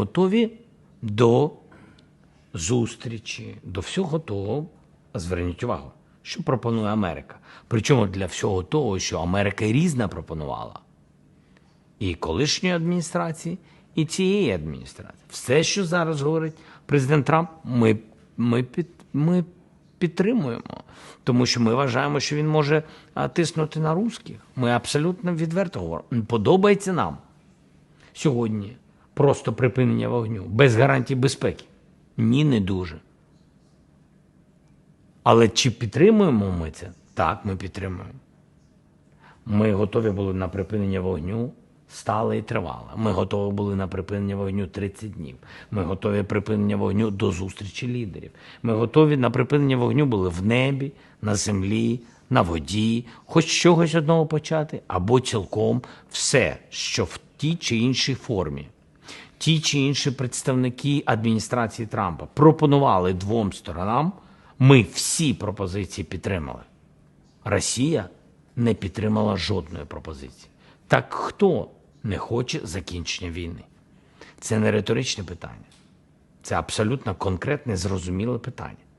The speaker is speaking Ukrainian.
готові до зустрічі, до всього того, зверніть увагу, що пропонує Америка. Причому для всього того, що Америка різна пропонувала. І колишньої адміністрації, і цієї адміністрації. Все, що зараз говорить президент Трамп, ми, ми, під, ми підтримуємо. Тому що ми вважаємо, що він може тиснути на русських. Ми абсолютно відверто говоримо. Подобається нам сьогодні просто припинення вогню без гарантій безпеки? Ні, не дуже. Але чи підтримуємо ми це? Так, ми підтримуємо. Ми готові були на припинення вогню стале і тривале. Ми готові були на припинення вогню 30 днів. Ми готові припинення вогню до зустрічі лідерів. Ми готові на припинення вогню були в небі, на землі, на воді, хоч чогось одного почати, або цілком все, що в тій чи іншій формі. Ті чи інші представники адміністрації Трампа пропонували двом сторонам. Ми всі пропозиції підтримали. Росія не підтримала жодної пропозиції. Так хто не хоче закінчення війни? Це не риторичне питання. Це абсолютно конкретне, зрозуміле питання.